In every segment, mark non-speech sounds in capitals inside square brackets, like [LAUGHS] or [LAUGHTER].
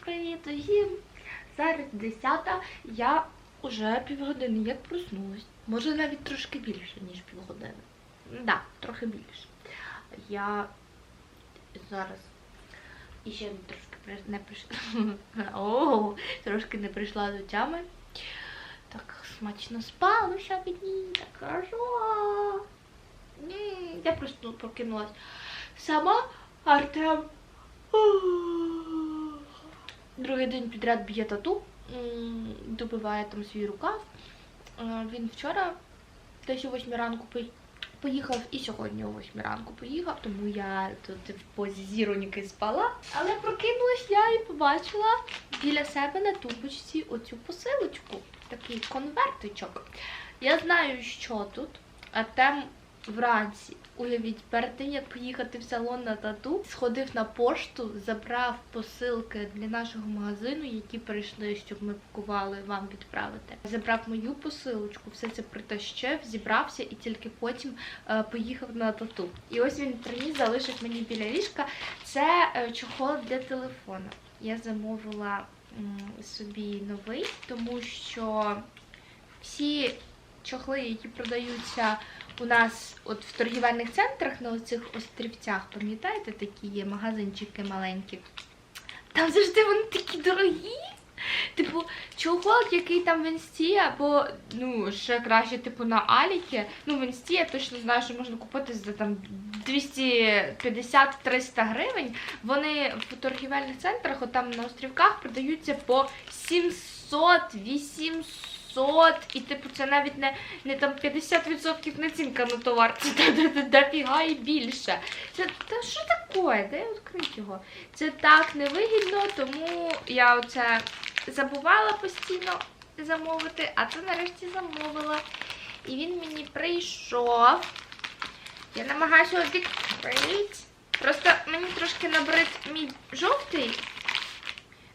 Привіт усім! Зараз 10 я вже півгодини як проснулась. Може навіть трошки більше, ніж півгодини. Да, трохи більше. Я зараз іще трошки не прийшла. [LAUGHS] О, трошки не прийшла до тями. Так смачно спалося мені, так хорошо. Я просто прокинулась сама, Артем. Другий день підряд б'є тату, добиває там свій рукав. Він вчора десь о 8 ранку поїхав і сьогодні о 8 ранку поїхав, тому я тут в позі зіроніки спала. Але прокинулась я і побачила біля себе на тумбочці оцю посилочку, такий конвертичок. Я знаю, що тут. Артем вранці, уявіть, перед тим як поїхати в салон на тату, сходив на пошту, забрав посилки для нашого магазину, які прийшли, щоб ми пакували вам відправити. Забрав мою посилочку, все це притащив, зібрався і тільки потім е, поїхав на тату. І ось він приніс, залишив мені біля ліжка. Це е, чохол для телефона. Я замовила собі новий, тому що всі чохли, які продаються у нас от в торгівельних центрах на оцих острівцях, пам'ятаєте, такі є магазинчики маленькі. Там завжди вони такі дорогі. Типу, чохол, який там в інсті, або ну, ще краще, типу, на Аліки. Ну, в інсті я точно знаю, що можна купити за там 250-300 гривень. Вони в торгівельних центрах, от там на острівках, продаються по 700, 800. І типу це навіть не, не там 50% націнка на товар, це дофіга і більше. Це та що таке? Де відкрити його? Це так невигідно, тому я оце забувала постійно замовити, а це нарешті замовила. І він мені прийшов. Я намагаюся його відкрити. Просто мені трошки набрид мій жовтий.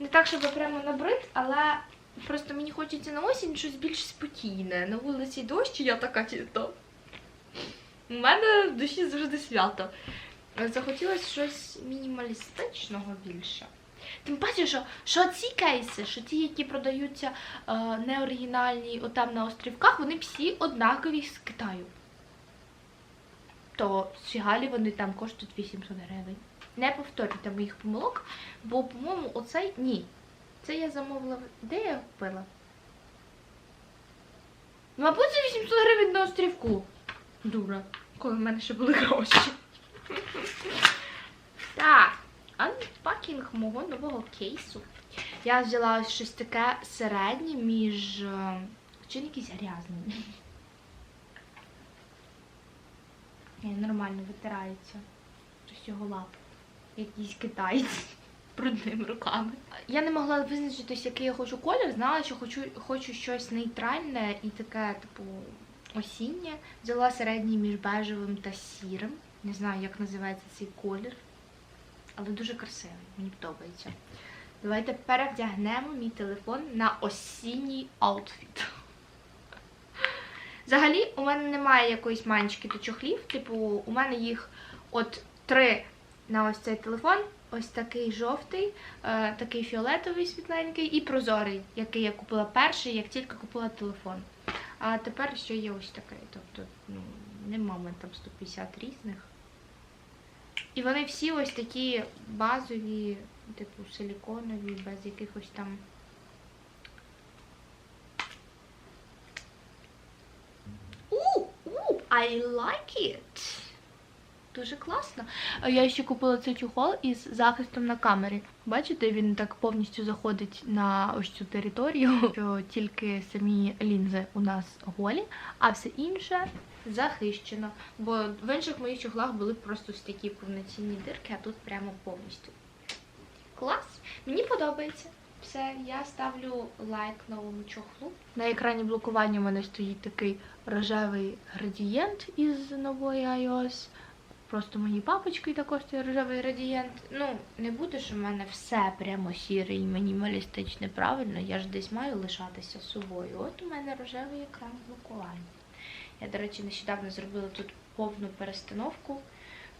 Не так, щоб прямо набрид, але просто мені хочеться на осінь щось більш спокійне. На вулиці дощ, і я така чисто. У мене в душі завжди свято. Захотілося щось мінімалістичного більше. Тим паче, що, що ці кейси, що ті, які продаються е, неоригінальні отам на острівках, вони всі однакові з Китаю. То в Сігалі вони там коштують 800 гривень. Не повторюйте моїх помилок, бо, по-моєму, оцей ні. Це я замовила. Де я купила? Мабуть, це 800 гривень на острівку. Дура. Коли в мене ще були гроші. Так, анпакінг мого нового кейсу. Я взяла щось таке середнє між. е, Чи він якийсь грязний? Нормально витирається. Щось його лап. Якийсь китаєць брудними руками. Я не могла визначитись, який я хочу колір. Знала, що хочу, хочу щось нейтральне і таке, типу, осіннє. Взяла середній між бежевим та сірим. Не знаю, як називається цей колір. Але дуже красивий, мені подобається. Давайте перевдягнемо мій телефон на осінній аутфіт. Взагалі, у мене немає якоїсь манчики до чохлів. Типу, у мене їх от три на ось цей телефон. Ось такий жовтий, е, такий фіолетовий світленький і прозорий, який я купила перший, як тільки купила телефон. А тепер ще є ось такий. Тобто, ну, нема мене там 150 різних. І вони всі ось такі базові, типу силіконові, без якихось там. У, у, I like it. Дуже класно. Я ще купила цей чохол із захистом на камері. Бачите, він так повністю заходить на ось цю територію, [LAUGHS] що тільки самі лінзи у нас голі, а все інше захищено. Бо в інших моїх чохлах були просто ось такі повноцінні дирки, а тут прямо повністю. Клас! Мені подобається. Все, я ставлю лайк новому чохлу. На екрані блокування у мене стоїть такий рожевий градієнт із нової iOS. Просто мої папочки також цей рожевий градієнт. Ну, не буде ж у мене все прямо сіре і мінімалістичне, правильно? Я ж десь маю лишатися собою. От у мене рожевий екран блокування. Я, до речі, нещодавно зробила тут повну перестановку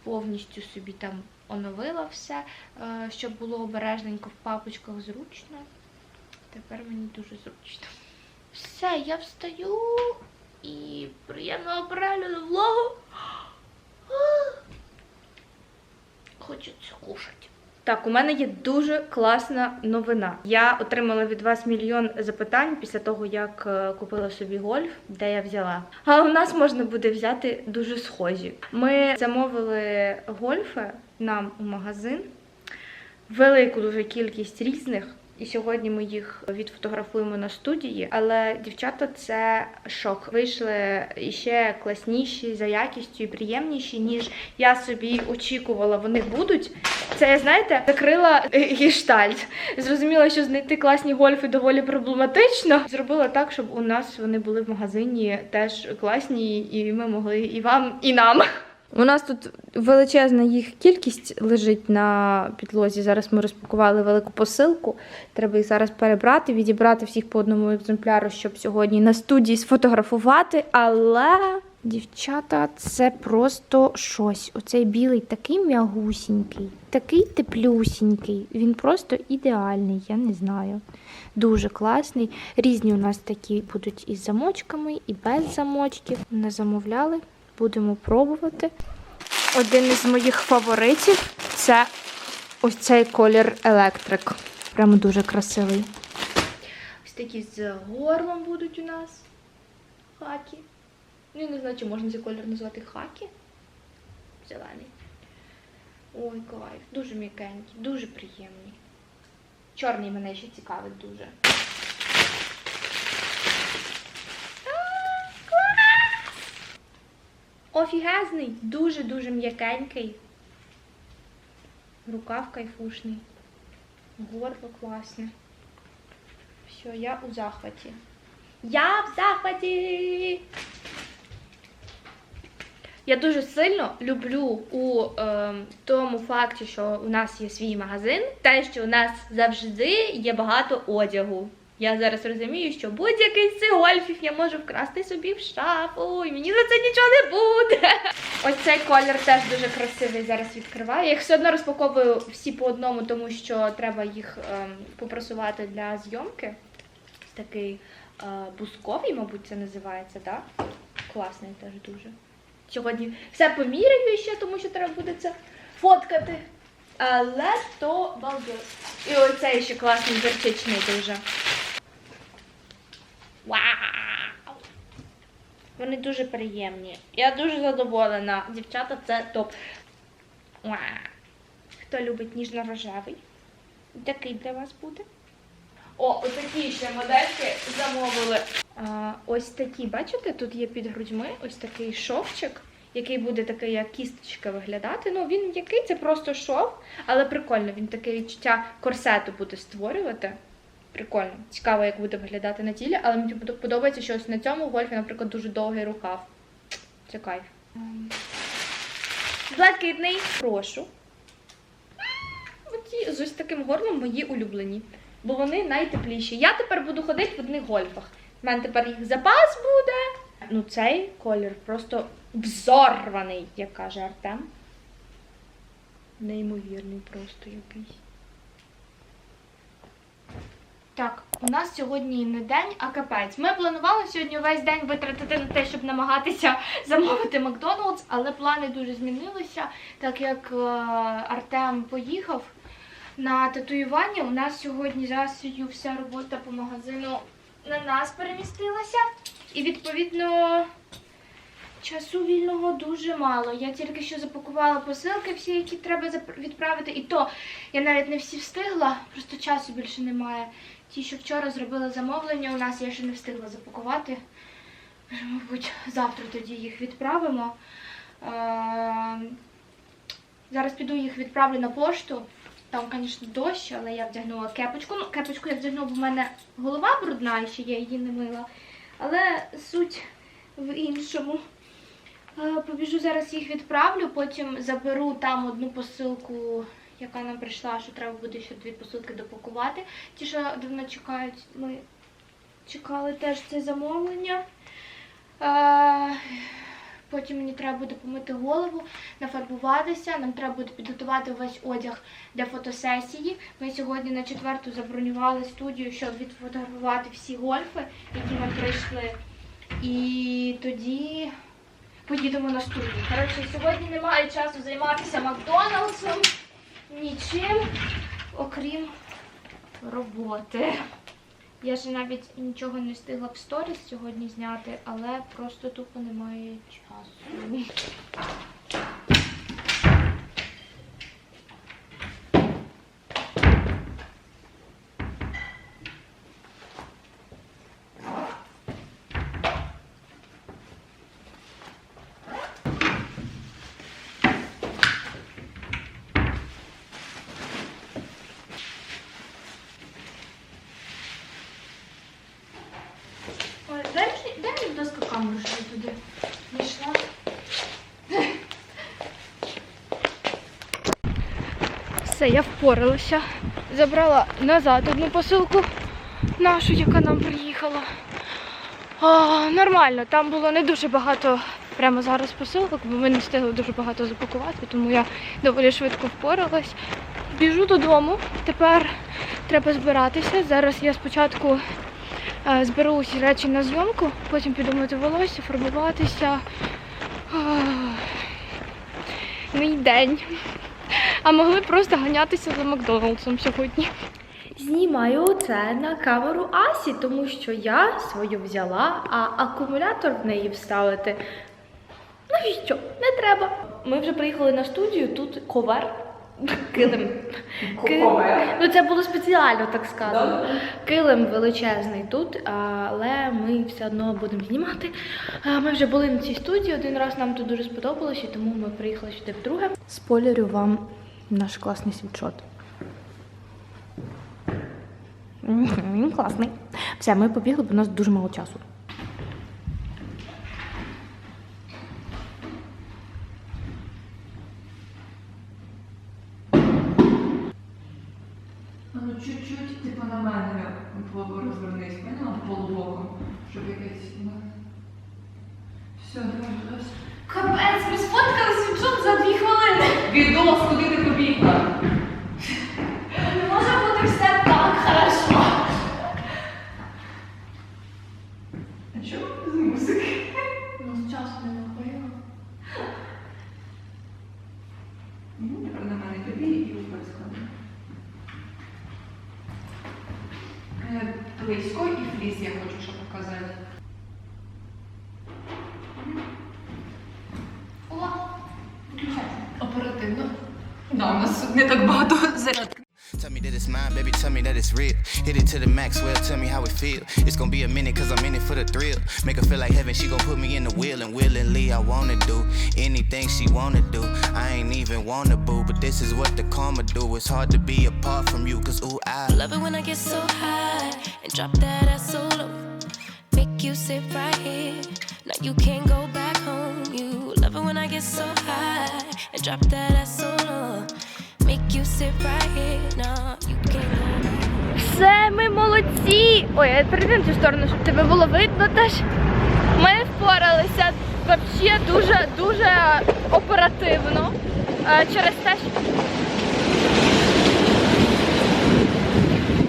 повністю собі там оновила все, е, щоб було обережненько в папочках зручно. Тепер мені дуже зручно. Все, я встаю і приємного перегляду влогу. Хочеться кушати. Так, у мене є дуже класна новина. Я отримала від вас мільйон запитань після того, як е, купила собі гольф, де я взяла. А у нас можна буде взяти дуже схожі. Ми замовили гольфи нам у магазин, велику дуже кількість різних. І сьогодні ми їх відфотографуємо на студії. Але дівчата це шок. Вийшли іще класніші за якістю і приємніші, ніж я собі очікувала. Вони будуть. Це я знаєте, закрила е, гештальт. Зрозуміла, що знайти класні гольфи доволі проблематично. Зробила так, щоб у нас вони були в магазині теж класні, і ми могли і вам, і нам. У нас тут величезна їх кількість лежить на підлозі. Зараз ми розпакували велику посилку. Треба їх зараз перебрати, відібрати всіх по одному екземпляру, щоб сьогодні на студії сфотографувати. Але, дівчата, це просто щось. Оцей білий такий м'ягусінький, такий теплюсінький. Він просто ідеальний, я не знаю. Дуже класний. Різні у нас такі будуть із замочками, і без замочків. Не замовляли. Будемо пробувати. Один із моїх фаворитів це ось цей колір електрик. Прямо дуже красивий. Ось такі з горлом будуть у нас хакі. Ну, я не знаю, чи можна цей колір назвати хакі. Зелений. Ой, кайф. Дуже м'якенький, дуже приємний. Чорний мене ще цікавить дуже. Офігезний, дуже-дуже м'якенький. Рукав кайфушний. Горло класне. Все, я у захваті. Я в захваті! Я дуже сильно люблю у е, тому факті, що у нас є свій магазин, те, що у нас завжди є багато одягу. Я зараз розумію, що будь-який з цих гольфів я можу вкрасти собі в шафу, і мені за це нічого не буде. [LAUGHS] Ось цей колір теж дуже красивий. Зараз відкриваю. Я їх все одно розпаковую всі по одному, тому що треба їх ем, попрасувати для зйомки. Такий е, бусковий, мабуть, це називається, так? Класний теж дуже. Сьогодні все поміряю ще, тому що треба буде це фоткати. Але то балдес. І оцей ще класний гірчичний дуже. Вони дуже приємні. Я дуже задоволена. Дівчата, це топ. Хто любить ніжно-рожевий? Такий для вас буде. О, отакі ще модельки замовили. А, ось такі, бачите, тут є під грудьми ось такий шовчик, який буде такий, як кісточка виглядати. Ну, він який, це просто шов, але прикольно, він таке відчуття корсету буде створювати. Прикольно. Цікаво, як буде виглядати на тілі, але мені подобається, що ось на цьому гольфі, наприклад, дуже довгий рукав. Це кайф. Блакитний. Прошу. Оці з ось таким горлом мої улюблені. Бо вони найтепліші. Я тепер буду ходити в одних гольфах. У мене тепер їх запас буде. Ну, цей колір просто взорваний, як каже Артем. Неймовірний просто якийсь. Так, у нас сьогодні не день, а капець. Ми планували сьогодні весь день витратити на те, щоб намагатися [LAUGHS] замовити Макдоналдс, але плани дуже змінилися, так як е, Артем поїхав на татуювання. У нас сьогодні за Асею вся робота по магазину на нас перемістилася. І відповідно часу вільного дуже мало. Я тільки що запакувала посилки, всі, які треба відправити, і то я навіть не всі встигла, просто часу більше немає. Ті, що вчора зробила замовлення, у нас я ще не встигла запакувати. Мабуть, завтра тоді їх відправимо. Е, Зараз піду їх відправлю на пошту. Там, звісно, дощ, але я вдягнула кепочку. Ну, кепочку я вдягнула, бо в мене голова брудна, і ще я її не мила. Але суть в іншому. Е, Побіжу зараз їх відправлю, потім заберу там одну посилку, яка нам прийшла, що треба буде ще дві посилки допакувати. Ті, що давно чекають, ми чекали теж це замовлення. Е, Потім мені треба буде помити голову, нафарбуватися. Нам треба буде підготувати весь одяг для фотосесії. Ми сьогодні на четверту забронювали студію, щоб відфотографувати всі гольфи, які нам прийшли. І тоді поїдемо на студію. Коротше, сьогодні немає часу займатися Макдоналдсом, нічим, окрім роботи. Я ж навіть нічого не встигла в сторіс сьогодні зняти, але просто тупо немає часу. Ой, дай мені, дай мені, будь ласка, камеру, що я туди знайшла. Все, я впоралася. Забрала назад одну посилку нашу, яка нам приїхала. А, нормально, там було не дуже багато прямо зараз посилок, бо ми не встигли дуже багато запакувати, тому я доволі швидко впоралась. Біжу додому. Тепер треба збиратися. Зараз я спочатку е, зберу усі речі на зйомку, потім піду мити волосся, фарбуватися. Мій день. А могли просто ганятися за Макдоналдсом сьогодні. Знімаю це на камеру Асі, тому що я свою взяла, а акумулятор в неї вставити. Навіщо? Не треба. Ми вже приїхали на студію, тут ковер. Килим. Ковер? Ну це було спеціально, так сказано. Килим величезний тут, але ми все одно будемо знімати. Ми вже були на цій студії один раз, нам тут дуже сподобалося, тому ми приїхали сюди вдруге. Спойлерю вам наш класний світшот. [LAUGHS] Він класний. Все, ми побігли, бо у нас дуже мало часу. Ну, чуть-чуть, типу, на мене голову розвернись, поняла? Полубоком, щоб якесь... ну. Все, давай, давай. Капець, ми сфоткали світшот за дві хвилини. Відос, куди ти побігла? Не може бути все так хорошо. А чому без музики? Ну, з часу не виходило. Ну, тепер на мене тобі і складно. Е, Близько і фліс я хочу ще показати. О. Оперативно. Да, у нас не так багато it's real. Hit it to the max, well, tell me how it feel. It's gonna be a minute, cause I'm in it for the thrill. Make her feel like heaven, she gon' put me in the wheel, and willingly I wanna do anything she wanna do. I ain't even wanna boo, but this is what the karma do. It's hard to be apart from you, cause ooh, I Love it when I get so high and drop that ass so low. Make you sit right here. Now you can't go back home. You love it when I get so high and drop that ass so low. Make you sit right here. Now you can't go. Все, ми молодці! Ой, я перейду на цю сторону, щоб тебе було видно теж. Ми впоралися взагалі дуже дуже оперативно. Е, Через те, що...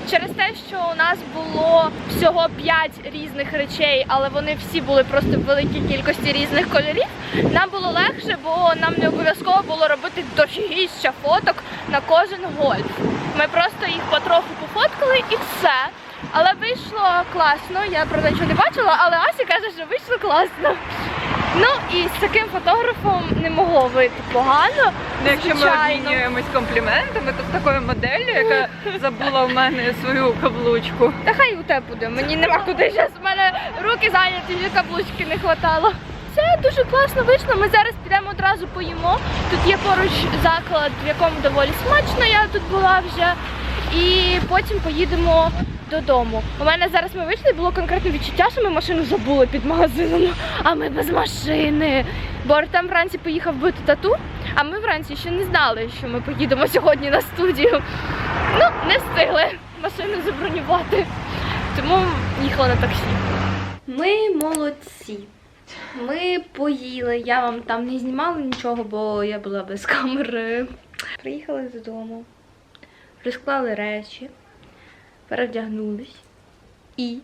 Через те, що у нас було всього 5 різних речей, але вони всі були просто в великій кількості різних кольорів. Нам було легше, бо нам не обов'язково було робити дофігіща фоток на кожен гольф. Ми просто їх потроху пофоткали і все. Але вийшло класно. Я правда нічого не бачила, але Ася каже, що вийшло класно. Ну і з таким фотографом не могло вийти погано. Ну, якщо ми звичайно. обмінюємось компліментами, то з такою моделлю, яка забула в мене свою каблучку. Та хай у тебе буде. Мені нема куди зараз. У мене руки зайняті, вже каблучки не хватало. Це дуже класно вийшло. Ми зараз підемо одразу поїмо. Тут є поруч заклад, в якому доволі смачно. Я тут була вже. І потім поїдемо додому. У мене зараз ми вийшли, було конкретне відчуття, що ми машину забули під магазином, а ми без машини. Бо Артем вранці поїхав бити тату, а ми вранці ще не знали, що ми поїдемо сьогодні на студію. Ну, не встигли машину забронювати. Тому їхала на таксі. Ми молодці. Ми поїли. Я вам там не знімала нічого, бо я була без камери. Приїхали додому, розклали речі, перевдягнулись і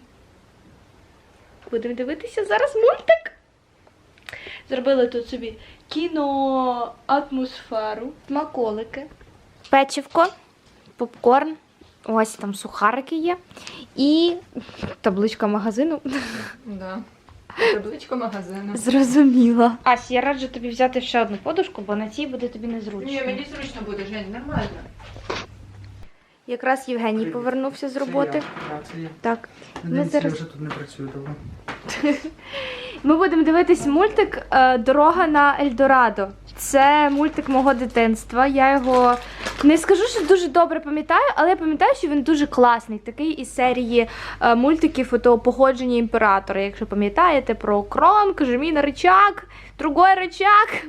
будемо дивитися зараз мультик. Зробили тут собі кіно атмосферу, смаколики, печивко, попкорн. Ось там сухарики є. І табличка магазину. Да. Табличка магазину. Зрозуміла. Ась, я раджу тобі взяти ще одну подушку, бо на цій буде тобі незручно. Ні, мені зручно буде, Жень, нормально. Якраз Євгеній Привіт. повернувся з роботи. Так, це я. Так. Надіюсь, зараз- я вже тут не працюю довго. [LAUGHS] Ми будемо дивитись мультик е, Дорога на Ельдорадо. Це мультик мого дитинства. Я його не скажу, що дуже добре пам'ятаю, але я пам'ятаю, що він дуже класний. Такий із серії е, мультиків ото походження імператора. Якщо пам'ятаєте про крон, Кажеміна ричак, другой ричак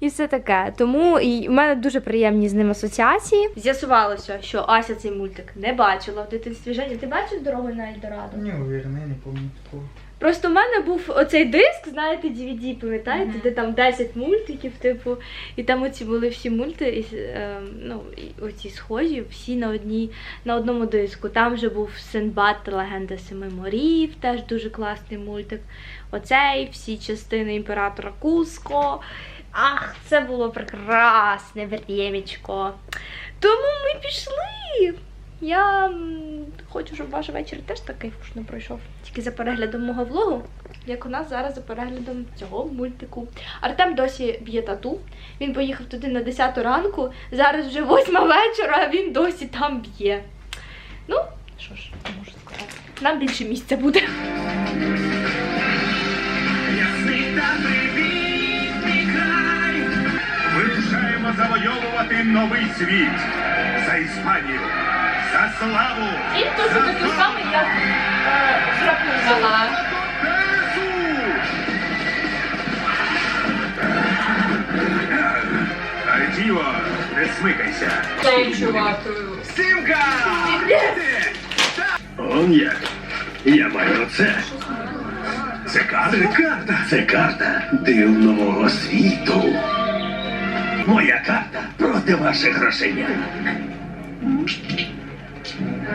і все таке. Тому і в мене дуже приємні з ним асоціації. З'ясувалося, що Ася цей мультик не бачила в дитинстві. Женя, ти бачив дорогу на Ельдорадо? Не уверен, я не пам'ятаю такого. Просто в мене був оцей диск, знаєте, DVD, пам'ятаєте, Мгм. де там 10 мультиків, типу, і там оці були всі мульти, і, е, ну, і оці схожі, всі на одній, на одному диску. Там же був Синбад та легенда семи морів, теж дуже класний мультик. Оцей, всі частини імператора Куско. Ах, це було прекрасне времечко. Тому ми пішли. Я хочу, щоб ваш вечір теж такий вкусно пройшов. Тільки за переглядом мого влогу, як у нас зараз за переглядом цього мультику. Артем досі б'є тату. Він поїхав туди на 10 ранку. Зараз вже 8 вечора, а він досі там б'є. Ну, що ж, можу сказати. Нам більше місця буде. Вирушаємо завойовувати новий світ. За Іспанію. І точно такий самий, як е, Рапунцела. Не смикайся. Цей чувак. Сімка! Он як? Я маю оце. Це карта. Це карта. Це карта дивного світу. Моя карта проти ваших грошенят.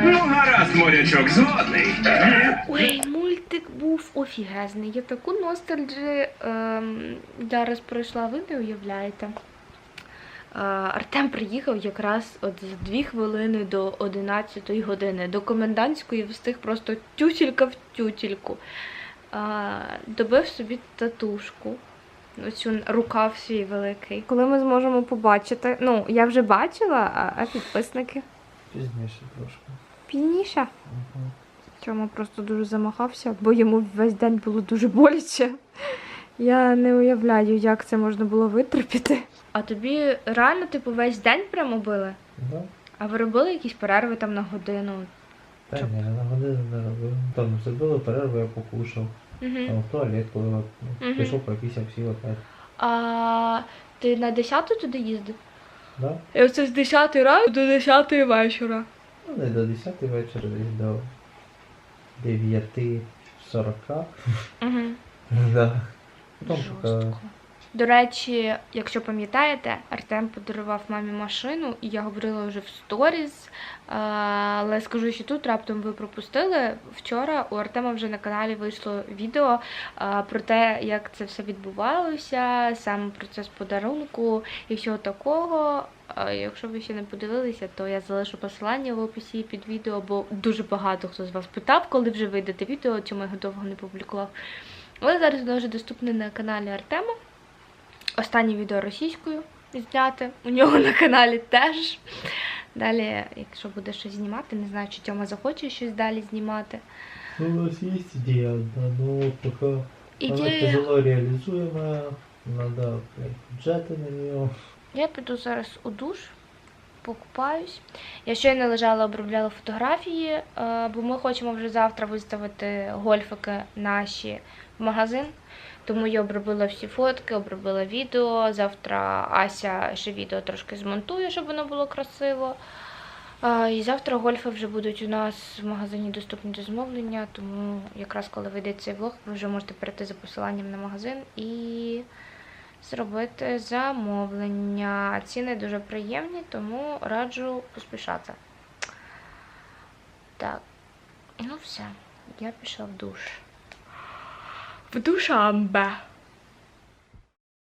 Ну, гаразд, морячок, згодний. Ой, мультик був офігезний. Я таку ностальджі ем, зараз пройшла, ви не уявляєте. Е, Артем приїхав якраз от за дві хвилини до 11 години. До комендантської встиг просто тютілька в тютільку. Е, добив собі татушку. Оцю рукав свій великий. Коли ми зможемо побачити. Ну, я вже бачила, а, а підписники Пізніше трошки. Пізніше. Мгм. Чому просто дуже замахався, бо йому весь день було дуже боляче. Я не уявляю, як це можна було витерпіти. А тобі реально, типу, весь день прямо били? Да? А ви робили якісь перерви там на годину? Та Чоп. ні, на годину не робив. Там зробили перерву, я покушав. Угу. Там в туалет, коли ну, Мгм. пішов пропісяв сів опять. А ти на 10 туди їздив? Да? І оце з 10 ранку до 10 вечора. Ну, не до 10 вечора, десь до 9.40. Угу. [LAUGHS] Да. Потім поки Жорстко. До речі, якщо пам'ятаєте, Артем подарував мамі машину, і я говорила вже в сторіс. а, Але скажу, що тут раптом ви пропустили. Вчора у Артема вже на каналі вийшло відео а, про те, як це все відбувалося, саме процес подарунку і всього такого. Якщо ви ще не подивилися, то я залишу посилання в описі під відео, бо дуже багато хто з вас питав, коли вже вийдете відео, чому я його довго не публікував. Але зараз воно вже доступне на каналі Артема. Останнє відео російською зняти. У нього на каналі теж. Далі, якщо буде щось знімати, не знаю, чи Тьома захоче щось далі знімати. Ну, у нас есть идея одна, но пока она Ідея. тяжело реализуемая. Надо блядь, бюджеты на нее. Я піду зараз у душ, покупаюсь. Я щойно лежала, обробляла фотографії, е, бо ми хочемо вже завтра виставити гольфики наші в магазин. Тому я обробила всі фотки, обробила відео. Завтра Ася ще відео трошки змонтує, щоб воно було красиво. І завтра гольфи вже будуть у нас в магазині доступні до замовлення, тому якраз коли вийде цей влог, ви вже можете перейти за посиланням на магазин і зробити замовлення. Ціни дуже приємні, тому раджу поспішати. Так, ну все, я пішла в душ. В душамбе.